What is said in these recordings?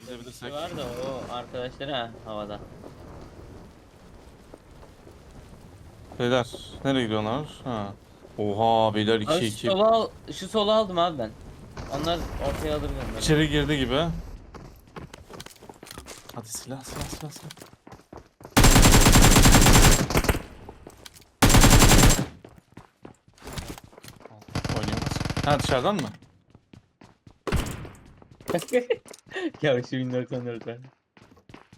gidebilirsek. Var da o arkadaşları ha havada. Beyler nereye gidiyorlar? Ha. Oha beyler 2 Abi şu 2. solu, al, şu solu aldım abi ben. Onlar ortaya alır beni. İçeri girdi gibi. Hadi silah silah silah silah. Oynayamaz. Ha dışarıdan mı? ya şu 1094 ben.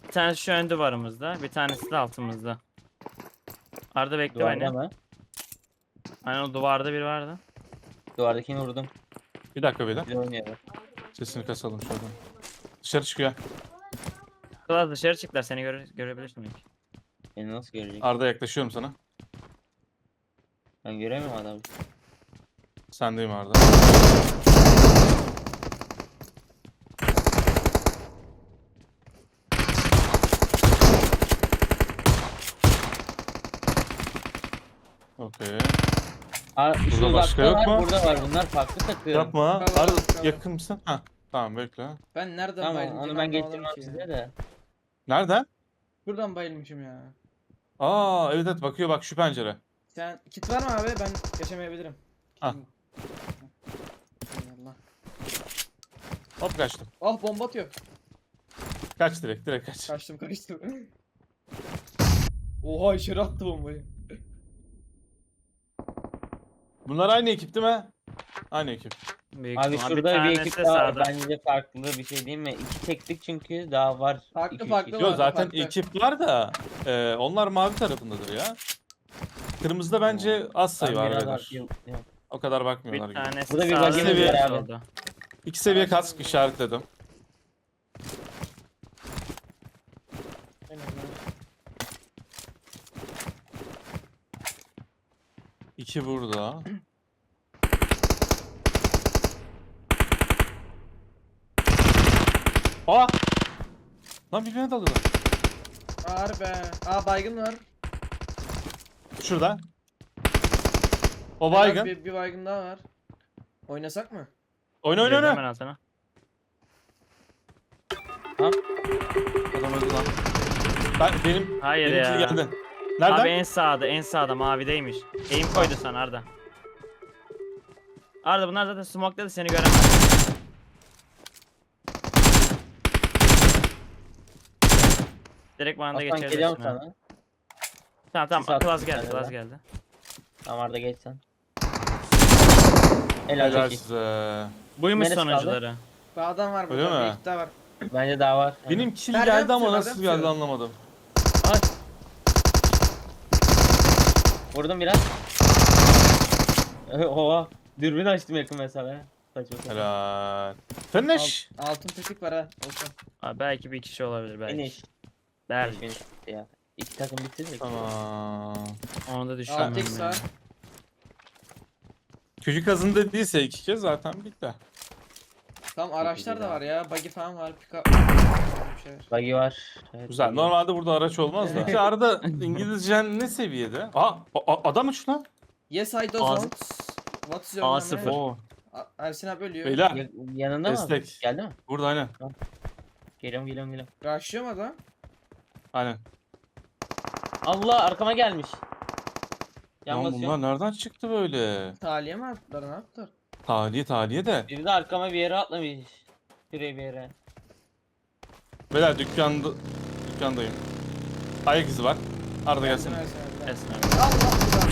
Bir tanesi şu ön duvarımızda, bir tanesi de altımızda. Arda bekle Duvarda beni. mı? Aynen o duvarda biri vardı. Duvardakini vurdum. Bir dakika beyler. Bir de. Sesini kasalım şuradan. Dışarı çıkıyor. Klas dışarı çıktılar seni göre görebilirsin belki. Beni nasıl görecek? Arda yaklaşıyorum sana. Ben göremiyorum adamı. Sendeyim Arda. Okey. Aa, şu Burada başka yok uzakta var, mu? Burada var. Bunlar farklı takım. Yapma. Tamam, Arda tamam. yakın mısın? Ha. Tamam bekle. Ben nereden Tamam bayılmışım? onu ben getirmem size de. Nereden? Buradan bayılmışım ya. Aa evet evet bakıyor bak şu pencere. Sen kit var mı abi? Ben yaşamayabilirim. Ah. Kitim- Allah. Hop kaçtım. Ah bomba atıyor. Kaç direkt direkt kaç. Kaçtım kaçtım. Oha içeri attı bombayı. Bunlar aynı ekip değil mi? Aynı ekip. Büyük Abi ihtimal. şurada bir, tanesi ekip daha var. sağda. Bence farklı bir şey değil mi? İki çektik çünkü daha var. Farklı İki, farklı iki. Yo var, zaten farklı. ekip var da e, onlar mavi tarafındadır ya. Kırmızıda bence az sayı var biraz beyler. yok, yok. O kadar bakmıyorlar Bir gibi. tanesi Burada bir sağda, bagimiz bir var abi. solda. İki seviye kask işaretledim. Aynen öyle. İki burada. Aa! Lan birbirine dalıyorlar. Var be. Aa baygın var. Şurada. O baygın. Bir, bir baygın daha var. Oynasak mı? Oyna oyna oyna. ben altına. Adam öldü lan. Ben benim Hayır benimki ya. geldi. Nereden? Abi en sağda, en sağda mavideymiş. Aim koydu sana Arda. Arda bunlar zaten smoke'ladı seni göremez. Direkt bana da Aslan geliyorum sana. Tamam tamam attım Klas bir geldi, tane Klas daha. geldi. Tamam Arda geç sen. Helal Helal size. Buymuş Neresi kaldı? sonuncuları. Bir adam var Öyle burada. mi? Bir iki daha var. Bence daha var. Benim kill Nereden geldi ama nasıl geldi tutuyor? anlamadım. Vurdum biraz. Oha. Dürbün açtım yakın mesafe. Saçma sapan. Helal. Finish. Alt- altın tetik var ha. Olsun. Abi belki bir kişi olabilir belki. Finish. Belki. Finish ya. İki takım bitti de. Tamam. Onu da düşünmüyorum. Altı X var. Küçük kazın dediyse iki kez zaten bitti. Tam araçlar da var ya. Buggy falan var. Pick up. Bir şeyler. Buggy var. Evet, Güzel. buggy. Normalde burada araç olmaz da. Şu arada İngilizcen ne seviyede? Aa, a- a- adam uç lan. Yes I Ağzı- don't. What is your A name? sıfır. Oo. A- Ersin abi ölüyor. Beyler Ya- yanında mı? Destek. Geldi mi? burada aynen. Geliyorum geliyorum geliyorum. Rushlıyor mu adam? Aynen. Allah arkama gelmiş. Yan Lan basıyorum. bunlar nereden çıktı böyle? Taliye mi attılar ne yaptılar? Taliye taliye de. Biri de arkama bir yere atlamış. Şuraya bir yere. Beyler dükkanda dükkandayım. Ayak izi var. Arda gelsin. Allah Allah.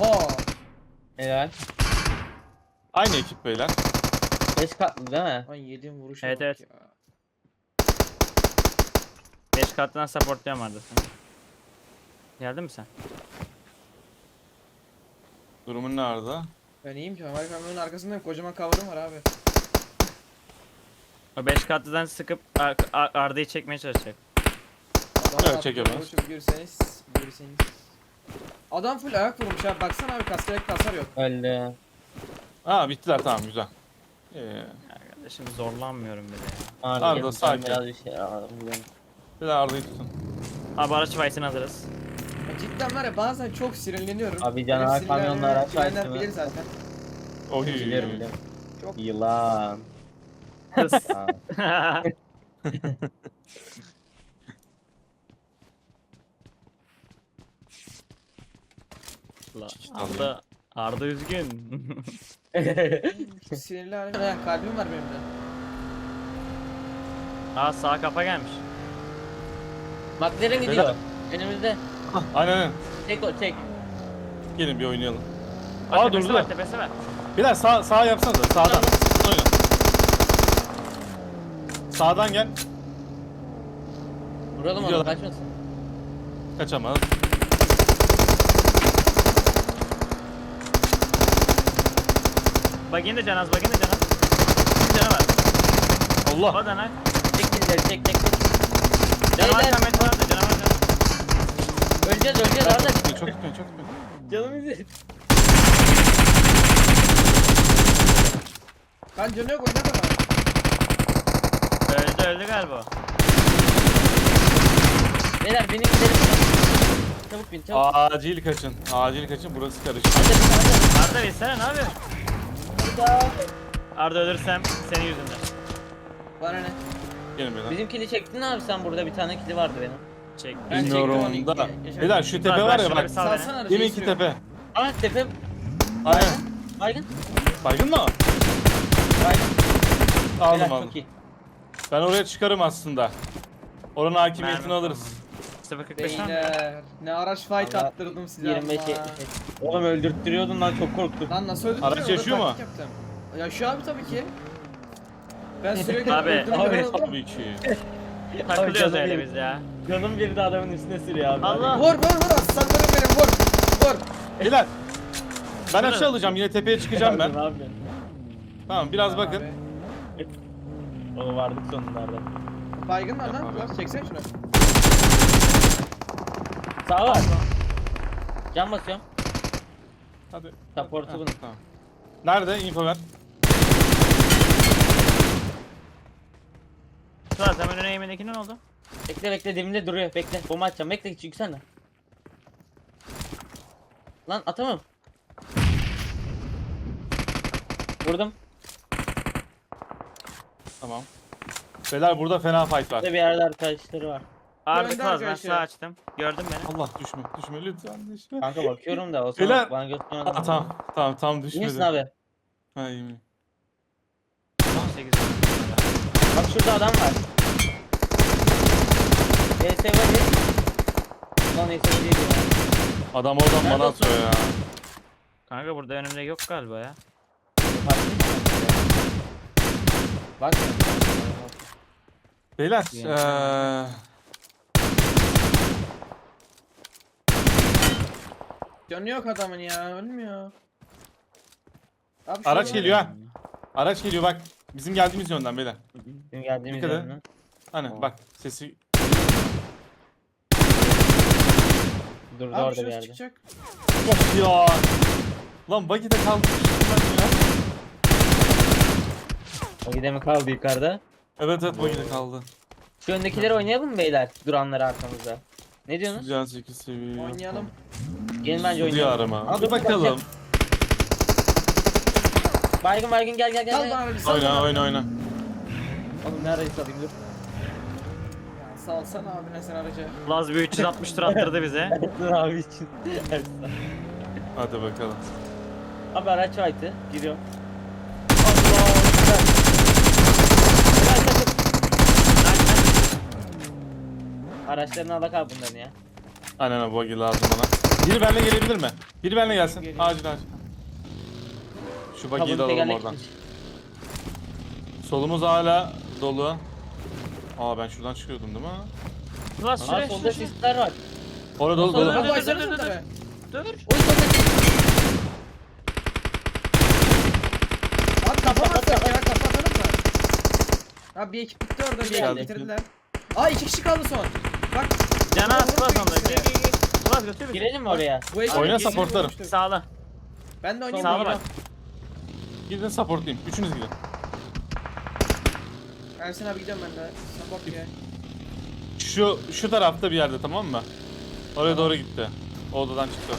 Oha. Helal. Aynı ekip beyler. 5 katlı değil mi? Lan yediğim vuruşa Evet, evet. ya. 5 katından supportluyorum Arda seni. Geldin mi sen? Durumun ne Arda? Ben iyiyim ki. Kamyonun arkasındayım. Kocaman cover'ım var abi. O 5 katlıdan sıkıp Ar- Ar- Arda'yı çekmeye çalışacak. Adamın Evet, bir Görseniz. Görseniz. Adam full ayak vurmuş abi. Baksana abi kaskelek hasar yok. Öldü. Aa bittiler tamam güzel. Ee, Ya kardeşim zorlanmıyorum bile ya. Arda, Arda, sakin. Biraz bir şey alalım. gidelim. bir de Arda'yı tutun. Abi araç fight'ini hazırız. Ya Cidden var ya bazen çok sinirleniyorum. Abi canavar sinirlenmem- kamyonla araç bilenler açtı mı? bilir zaten. Oy. Biliyorum biliyorum. Yılan. Kız. Aa, La, Arda, Arda üzgün. Sinirli halim. Ha, kalbim var benim de. Aa sağ kafa gelmiş. McLaren gidiyor. Önümüzde. Aynen aynen. Tek o tek. Gelin bir oynayalım. Bak, Aa tepesi durdu. var tepesi var. Bilal sağ, sağ yapsana da sağdan. Oyna. Sağdan gel. Vuralım onu Gidiyorlar. kaçmasın. Kaçamaz. Bagin de canaz bagin de canaz. Bir canı var. Allah. O da nak. Tek killeri tek tek. Canı var Beyler Samet var da canı var canı. öleceğiz öleceğiz Çok Arda. gitmiyor, çok gitmiyor, çok gitmiyor. Canım izin. Kan canı yok oyna bana. Öldü galiba. Beyler benim gidelim. Çabuk bin çabuk. Acil kaçın. Acil kaçın. Burası karışık. Arda bilsene ne yapıyorsun? Arda. Arda ölürsem senin yüzünden. Bana ne? Gelin beyler. Bizim kili çektin abi sen burada bir tane kili vardı benim. Çek. Ben Bilmiyorum çektim da. onu. Geçen- Beyler şu tepe var ya bak. beni. Salsana aracı. Deminki tepe. Aa tepe Aynen. baygın. Baygın mı? Baygın. Aldım Beyler aldım. çok iyi. Ben oraya çıkarım aslında. Oranın hakimiyetini Mermi alırız. 0.45 lan. Beyler. Ne araç fight Allah, attırdım size 25 ama. 75. Oğlum öldürttürüyordun lan çok korktum. Lan nasıl öldürdün? Araç yaşıyor mu? yaptım. Yaşıyor abi tabii ki. Ben sürekli Abi, öldürüyorum. abi. Tabii ki. Takılıyoruz canım öyle benim. biz ya. Canım bir de adamın üstüne sürüyor abi. Allah. Vur vur vur aslanlarım benim vur. Vur. Beyler. Ben aşağı alacağım yine tepeye çıkacağım ben. Abi. Tamam biraz bakın. abi. Onu vardık sonunda Arda. Baygın var lan. Biraz çeksene şunu. Sağ var. Can basıyorum. Hadi. Support'u Ha, bunun. Tamam. Nerede? Info ver. Suat hemen öne eğimindeki ne oldu? Bekle bekle dibimde duruyor. Bekle. Bomba atacağım. Bekle hiç yükselme. Lan atamam. Vurdum. Tamam. Beyler burada fena fight var. Burada bir yerde arkadaşları var. Arda Gönder Kaz ben arkadaşlar. sağ açtım. Gördün beni. Allah düşme. Düşme lütfen düşme. Kanka bakıyorum da o Beyler. zaman bana göstermeden. Aa, tamam. Tamam tam İyi düşmedi. misin abi? Ha iyiyim. 18. Bak şurada adam var. ES var ya. Lan ES var diyor. Adam oradan bana atıyor ya. Kanka burada önümde yok galiba ya. Farklı mı? Bak. Beyler. Eee Canı yok adamın ya. Ölmüyor. Abi şu Araç adam- geliyor ha. Araç geliyor bak. Bizim geldiğimiz yönden beyler. Dün geldiğimiz Dikkat yerden. Hani bak sesi. Durdu Abi orada bir şurası yerde. çıkacak. Of ya. Lan buggy'de kaldı. ya. O gide mi kaldı yukarıda? Evet evet buggy'de kaldı. Şu öndekileri oynayalım mı beyler? Duranları arkamızda. Ne diyorsunuz? Sıcağı 8 seviye. Oynayalım. Gelin bence oynayalım. arama. Dur, bakalım. Baygın baygın gel gel gel. Sal gel. bana bir sal Oyna oyna oyna. Oğlum ne arayı salayım dur. Ya salsana abine sen aracı. Laz bir 360 tur attırdı bize. dur abi için. Hadi bakalım. abi araç fight'ı. Giriyorum. Araçlarını alak abi bunların ya. Aynen buggy lazım bana. Biri benimle gelebilir mi? Biri benimle gelsin. Geliyor. Acil acil. Şu buggy'yi de alalım tekerlek oradan. gitmiş. Solumuz hala dolu. Aa ben şuradan çıkıyordum değil mi? Laz Aa şuraya solda şuraya. sisler var. Orada dolu Solda dolu. dur, Abi dur, açsana dur, dur. Oy solda Abi kafa mı atsak ya? Kafa atalım mı? Abi bir ekip bitti orada. Bir Geldi. ekip bitirdiler. Aa iki kişi kaldı son. Bak. Cana at vur onları. Laz götür bizi. Girelim mi oraya? Bu ekip Oyna ikisini supportlarım. vurmuştuk. Sağla. Ben de oynayayım. Sağla bak. Gidin supportlayayım. Üçünüz gidin. Ersin abi gidiyorum ben de. Support ya. Şu şu tarafta bir yerde tamam mı? Oraya doğru gitti. O odadan çıktı.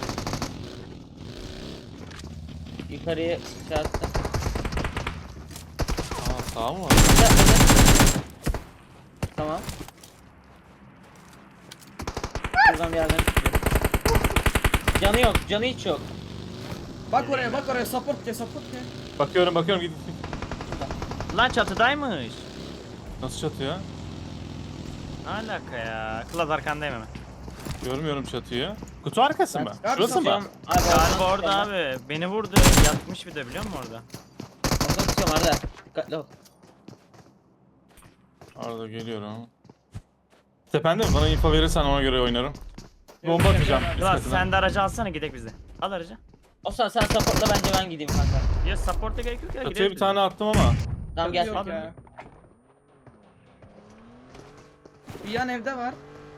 Yukarıya şey attım. Sağ mı var? Tamam. Buradan bir yerden çıkıyor. Canı yok, canı hiç yok. Bak oraya bak oraya support ke support ke. Bakıyorum bakıyorum git. git. Lan çatıdaymış. Nasıl çatıyor? Ne alaka ya? Klas arkandayım hemen. Görmüyorum çatıyı. Kutu arkası mı? Abi Şurası mı? Abi Galiba orada abi. Beni vurdu. Yatmış bir de biliyor musun orada? Oradan tutuyorum Arda. Dikkatli ol. Arada geliyorum. Tepende mi? Bana info verirsen ona göre oynarım. Bomba atacağım. katına. sen de aracı alsana gidek bize. Al aracı. Osman sen supportla bence ben gideyim kanka. Ya support'a gerek yok ya. Çatıya gideriz bir biz. tane attım ama. Tamam gel. Yok Abi. ya. Bir yan evde var.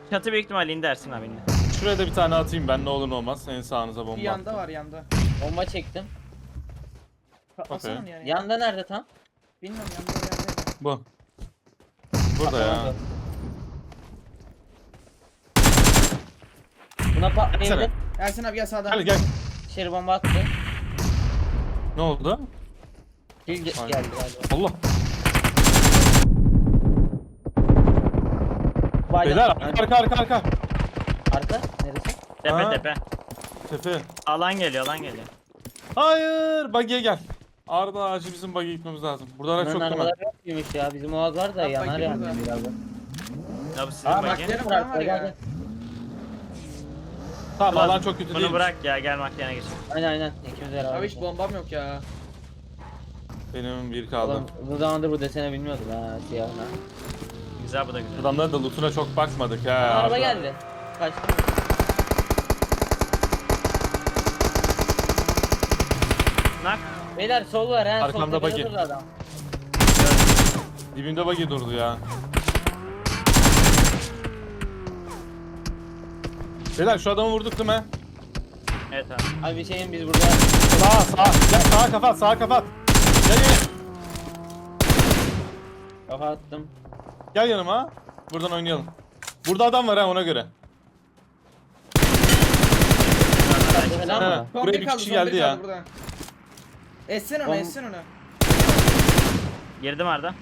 Çatı büyük ihtimalle indi Ersin abinle. Şuraya da bir tane atayım ben ne olur ne olmaz. En sağınıza Bir bomba. yanda var yanda. Bomba çektim. Patlasana Okey. yani. Yanda nerede tam? Bilmiyorum yanda bir yerde. Bu. Burada ya. Patlamadı. Buna patlayabilir. Baksana. Ersin abi gel sağdan. Gel gel. İçeri bomba attı. Ne oldu? Kill ge- Aynen. geldi galiba. Allah. Baydan- Beyler Aynen. arka arka arka. Arka? Neresi? Tepe Ha. tepe. Tepe. Alan geliyor alan geliyor. Hayır. Buggy'e gel. Arda acil bizim buggy'e gitmemiz lazım. Burada araç Bunların çok arabalar yok muymuş ya? Bizim Oğaz var da Bak, yanar bak, yani burada. birazdan. Ya bu sizin Aa bak Makyajı gel gel ya. gel. Tamam Klas, alan çok kötü Bunu değil. bırak ya gel makyana geç. Aynen aynen. İkimiz beraber. Abi hiç bombam yok ya. Benim bir kaldı. Ulan bu zamandır bu desene bilmiyordum ha siyahına. Güzel bu da güzel. Adamların da lootuna çok bakmadık ha. Araba geldi. Kaçtı. Nak. Beyler sol var ha. Arkamda sol tepede durdu adam. Dibinde buggy durdu ya. Beyler şu adamı vurduk değil mi? Evet abi. Abi bir şeyin biz burada. Sağ sağ. Gel sağa kapat sağa kapat. Gel gel. Kafa attım. Gel yanıma. Buradan oynayalım. Burada adam var ha ona göre. Falan He. mı? Son Buraya bir kaldı, kişi geldi ya. burada. Essen onu Son- essen onu. Girdim Arda.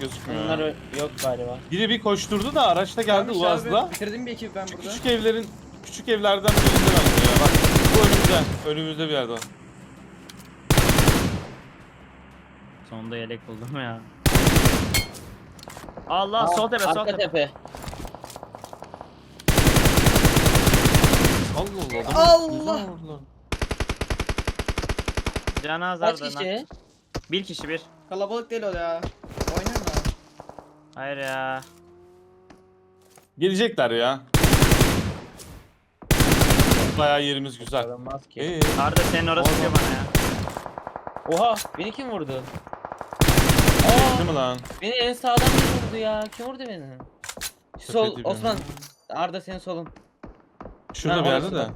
Gözükmüyor. Bunlar ö- yok galiba. Biri bir koşturdu da araçta geldi Tamam işte Uaz'la. Bitirdim bir ekip ben Şu burada. küçük evlerin küçük evlerden birinde bence ya. Bak bu önümüzde. Önümüzde bir yerde var. Sonunda yelek buldum ya. Allah sol tepe sol Arka tepe. tepe. Allah Allah. Allah! Canaz Kaç Arda. kişi? nak. Bir kişi bir. Kalabalık değil o ya. Hayır ya. Gelecekler ya. Bayağı yerimiz güzel. Olmaz ki. Ee, Arda senin orası Oğlum. diyor bana ya. Oha beni kim vurdu? değil mi lan? Beni en sağdan kim vurdu ya? Kim vurdu beni? Şu Sol Osman. Arda senin solun. Şurada Ha, bir yerde orası de. da.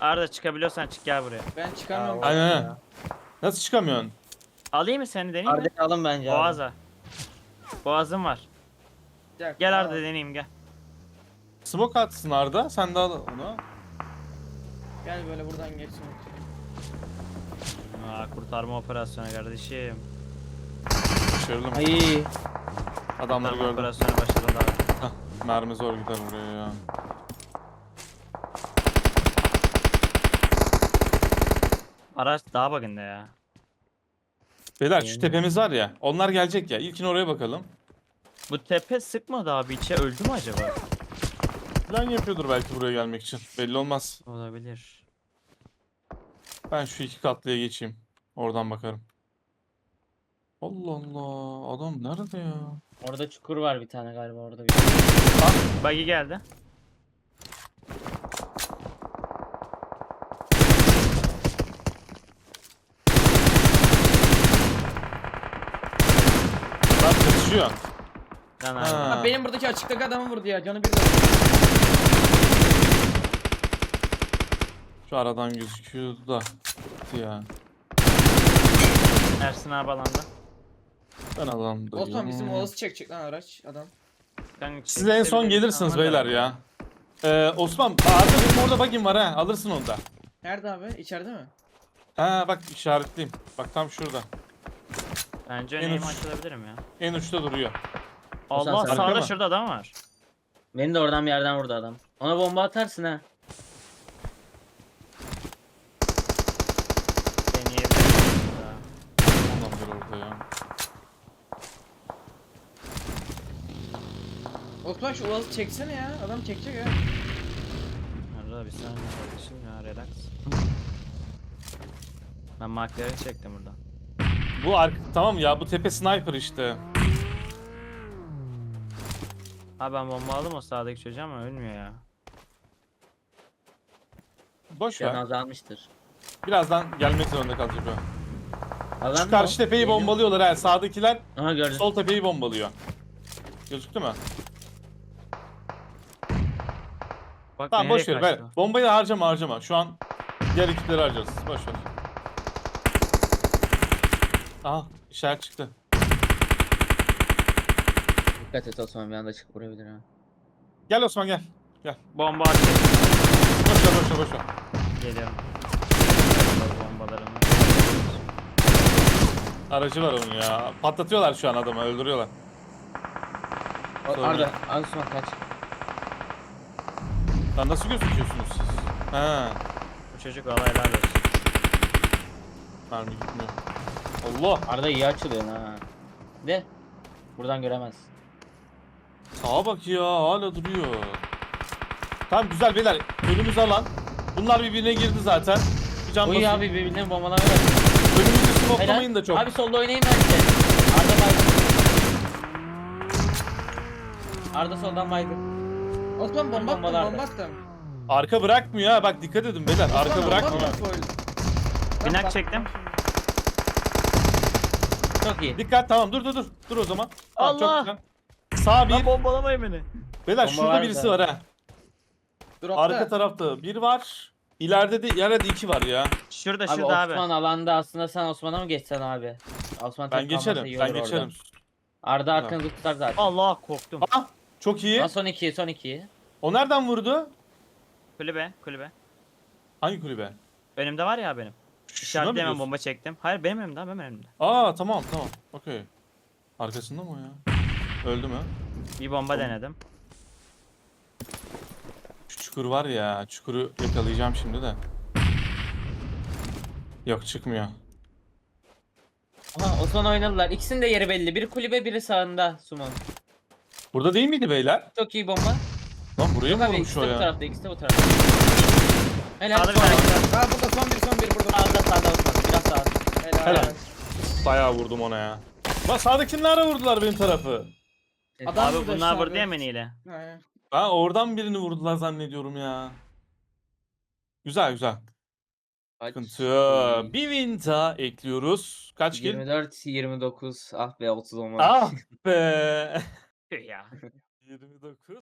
Arda çıkabiliyorsan çık gel buraya. Ben çıkamıyorum. Aa, Aynen. ya. Nasıl çıkamıyorsun? Alayım mı seni deneyeyim mi? Arda'yı alın bence abi. Boğaza. Boğazım var. Dakika, Gel. Arda deneyeyim gel. Smoke atsın Arda. Sen de al onu. Gel böyle buradan geçsin. Aa kurtarma operasyonu kardeşim. Başarılı mı? Ay. Adamları Kurtarma gördüm. operasyonu başladı abi. Hah, mermi zor gider buraya ya. Araç daha bakın ya. Beyler şu Yeni. tepemiz var ya. Onlar gelecek ya. İlkin oraya bakalım. Bu tepe sıkmadı abi içe öldü mü acaba? Plan yapıyordur belki buraya gelmek için. Belli olmaz. Olabilir. Ben şu iki katlıya geçeyim. Oradan bakarım. Allah Allah. Adam nerede ya? Orada çukur var bir tane galiba orada bir. Buggy geldi. Lan kaçıyor. Lan abi. Ha. Benim buradaki açıktaki adamı vurdu ya. Canı bir de. Şu aradan gözüküyordu da. Gitti ya. Ersin abi alanda. Ben adamdayım. Osman bizim Oğuz'u çekecek lan araç adam. Siz en son gelirsiniz beyler ya. Ee, Osman, Arda benim orada bagim var ha. Alırsın onu da. Nerede abi? İçeride mi? Ha bak işaretliyim. Bak tam şurada. Bence En neyim uç. açılabilirim ya. En uçta duruyor. Allah sen- sağda Arka mı? şurada adam var. Beni de oradan bir yerden vurdu adam. Ona bomba atarsın ha. Deneyebilirim. ya. Ondan orada ya. Osman şu Uaz'ı çeksene ya. Adam çekecek ya. Arada bir saniye kardeşim ya relax. Ben markları çektim buradan. Bu ark tamam ya bu tepe sniper işte. Ha ben bomba aldım o sağdaki çocuğa ama ölmüyor ya. Boş ver. Canı azalmıştır. Birazdan gelmek zorunda kalacak o. Şu mı karşı o? tepeyi Geliyor. bombalıyorlar ha. Sağdakiler Aha gördüm. sol tepeyi bombalıyor. Gözüktü mü? Bak Tamam nereye boş ver. ver. kaçtı? Bombayı harcama harcama. Şu an diğer ekipleri harcarız. Boş ver. Aha işaret çıktı. Dikkat et Osman bir anda çıkıp vurabilir ha. Gel Osman gel. Bomba atıyor. Boş ver boş ver boş ver. Geliyorum. Bombalarım. Aracı var onun ya. Patlatıyorlar şu an adamı öldürüyorlar. O- Sorun Arda, yok. Osman kaç. Lan nasıl gözüküyorsunuz siz? He. Bu çocuk valla helal olsun. Mermi gitmiyor. Allah. Arda iyi açılıyor ha. De. Buradan göremez. Sağa bak ya hala duruyor. Tamam güzel beyler. Önümüz alan. Bunlar birbirine girdi zaten. Bir can Uy abi birbirine bombalamayı var. Önümüzü smoklamayın da çok. Abi solda oynayın bence. Arda baygın. Arda soldan baygın. Osman bomba attım Bombalar da. bomba attım. Arka bırakmıyor ha bak dikkat edin beyler. Osman, Arka bomba bırakmıyor. attım full. Bak, Binak bak. çektim. Çok iyi. Dikkat tamam dur dur dur. Dur o zaman. Tamam, çok Allah! güzel. Sağ bir. Lan bombalamayın beni. Beyler Bomba şurada var birisi da. var ha. Dropta. Arka tarafta bir var. İleride de ileride iki var ya. Şurada Abi şurada abi. Osman alanda aslında sen Osman'a mı geçsen abi? Osman Ben tek kalmasa geçerim. iyi Ben olur geçerim. Arda arkanızı tutar zaten. Allah korktum. Aa, çok iyi. Lan son iki, son iki. O nereden vurdu? Kulübe kulübe. Hangi kulübe? Önümde var ya benim. İşaretle hemen bomba çektim. Hayır benim önümde abi benim önümde. Aa tamam tamam. Okey. Arkasında mı o ya? Öldü mü? Bir bomba denedim. Şu çukur var ya. Çukuru yakalayacağım şimdi de. Yok çıkmıyor. Aha Osman oynadılar. İkisinin de yeri belli. Biri kulübe, biri sağında Suman. Burada değil miydi beyler? Çok iyi bomba. Lan buraya Yok mı abi vurmuş ikisi o de bu ya? tarafta, ikisi de bu tarafta. Helal. Sağda bir Osman. tane. Ha burada son bir son bir burada. Sağda sağda Osman. Biraz sağda. Helal. Helal. Bayağı vurdum ona ya. Bak sağdaki ne ara vurdular benim tarafı? Adam Abi burada bunlar işte vurdu abi. ya beniyle. He. Ben oradan birini vurdular zannediyorum ya. Güzel güzel. Kaç? Sıkıntı yok. Bir daha ekliyoruz. Kaç kill? 24, 29. Ah be 30 olmadı. Ah be. Ya. 29.